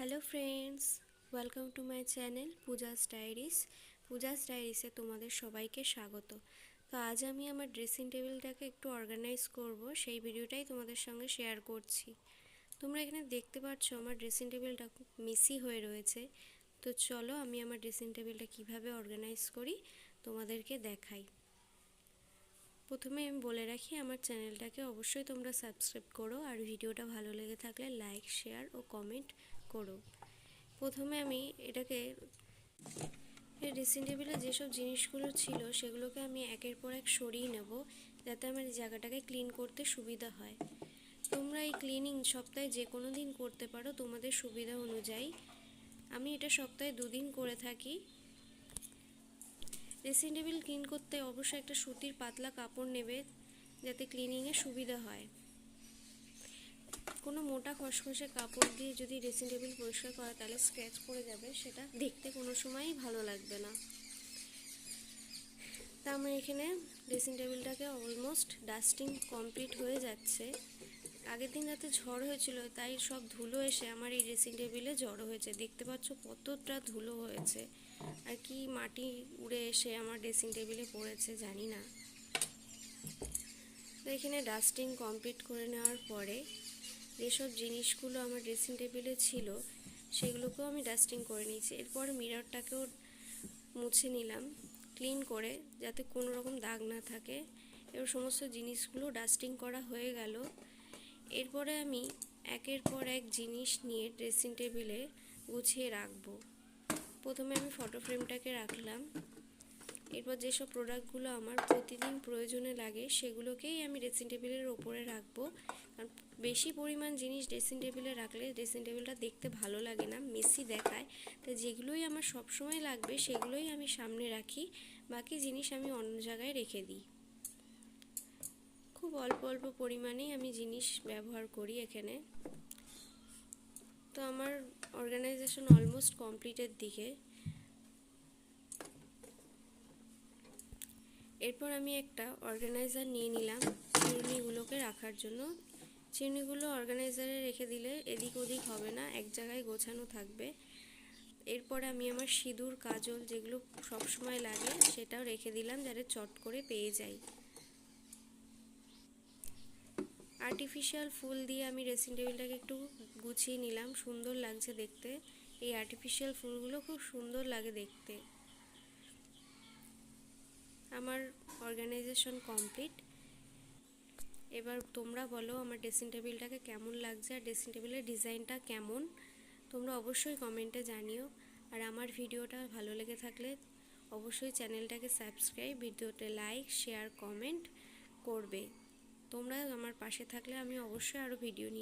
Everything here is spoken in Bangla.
Hello friends welcome to my channel Pooja's diaries Pooja's ডায়েরিসে তোমাদের সবাইকে স্বাগত। তো আজ আমি আমার ড্রেসিং টেবিলটাকে একটু অর্গানাইজ করব, সেই ভিডিওটাই তোমাদের সঙ্গে শেয়ার করছি। তোমরা এখানে দেখতে পাচ্ছ আমার ড্রেসিং টেবিলটা খুব মেসি হয়ে রয়েছে। তো চলো আমি আমার ড্রেসিং টেবিলটা কীভাবে অর্গানাইজ করি, তোমাদেরকে দেখাই। প্রথমে আমি বলে রাখি, আমার চ্যানেলটাকে অবশ্যই তোমরা সাবস্ক্রাইব করো আর ভিডিওটা ভালো লেগে থাকলে লাইক, শেয়ার ও কমেন্ট করো। প্রথমে আমি এটাকে ড্রেসিং টেবিলে যেসব জিনিসগুলো ছিল সেগুলোকে আমি একের পর এক সরিয়ে নেব, যাতে আমার এই জায়গাটাকে ক্লিন করতে সুবিধা হয়। তোমরা এই ক্লিনিং সপ্তাহে যে কোনো দিন করতে পারো তোমাদের সুবিধা অনুযায়ী। আমি এটা সপ্তাহে দুদিন করে থাকি। ড্রেসিং টেবিল ক্লিন করতে অবশ্যই একটা সুতির পাতলা কাপড় নেবে যাতে ক্লিনিংয়ে সুবিধা হয়। কোনো মোটা খসখসে কাপড় দিয়ে যদি ড্রেসিং টেবিল পরিষ্কার করা তাহলে স্ক্র্যাচ পড়ে যাবে, সেটা দেখতে কোনো সময়ই ভালো লাগবে না। তা আমার এখানে ড্রেসিং টেবিলটাকে অলমোস্ট ডাস্টিং কমপ্লিট হয়ে যাচ্ছে। আগের দিন রাতে ঝড় হয়েছিল, তাই সব ধুলো এসে আমার এই ড্রেসিং টেবিলে জড়ো হয়েছে। দেখতে পাচ্ছ কতটা ধুলো হয়েছে। আর কি মাটি উড়ে এসে আমার ড্রেসিং টেবিলে পড়েছে জানি না। তো এখানে ডাস্টিং কমপ্লিট করে নেওয়ার পরে যেসব জিনিসগুলো আমার ড্রেসিং টেবিলে ছিল, সেগুলোকেও আমি ডাস্টিং করে নিয়েছি। এরপর মিররটাকেও মুছে নিলাম ক্লিন করে, যাতে কোনো রকম দাগ না থাকে। এবার সমস্ত জিনিসগুলো ডাস্টিং করা হয়ে গেল। এরপরে আমি একের পর এক জিনিস নিয়ে ড্রেসিং টেবিলে গুছিয়ে রাখব। প্রথমে আমি ফটো ফ্রেমটাকে রাখলাম। এরপর যেসব প্রোডাক্টগুলো আমার প্রতিদিন প্রয়োজনে লাগে সেগুলোকেই আমি ড্রেসিং টেবিলের ওপরে রাখব। কারণ বেশি পরিমাণ জিনিস ড্রেসিং টেবিলে রাখলে ড্রেসিং টেবিলটা দেখতে ভালো লাগে না মেসি দেখায়। তো যেগুলোই আমার সবসময় লাগবে সেগুলোই আমি সামনে রাখি, বাকি জিনিস আমি অন্য জায়গায় রেখে দিই। খুব অল্প অল্প পরিমাণেই আমি জিনিস ব্যবহার করি এখানে। তো আমার অর্গানাইজেশন অলমোস্ট কমপ্লিটের দিকে। এরপর আমি একটা অর্গানাইজার নিয়ে নিলাম চিরুনিগুলোকে রাখার জন্য। চিরুনিগুলো অর্গানাইজারে রেখে দিলে এদিক ওদিক হবে না, এক জায়গায় গোছানো থাকবে। এরপরে আমি আমার সিঁদুর, কাজল যেগুলো সবসময় লাগে সেটাও রেখে দিলাম যাতে চট করে পেয়ে যাই। আর্টিফিশিয়াল ফুল দিয়ে আমি ড্রেসিং টেবিলটাকে একটু গুছিয়ে নিলাম। সুন্দর লাগছে দেখতে। এই আর্টিফিশিয়াল ফুলগুলো খুব সুন্দর লাগে দেখতে। আমার অর্গানাইজেশন কমপ্লিট এবার তোমরা বলো আমার ড্রেসিং টেবিলটাকে কেমন লাগছে আর ড্রেসিং টেবিলের ডিজাইনটা কেমন? তোমরা অবশ্যই কমেন্টে জানিও। আর আমার ভিডিওটা ভালো লেগে থাকলে অবশ্যই চ্যানেলটাকে সাবস্ক্রাইব ভিডিওতে লাইক শেয়ার কমেন্ট করবে। তোমরা আমার পাশে থাকলে আমি অবশ্যই আরও ভিডিও নিয়ে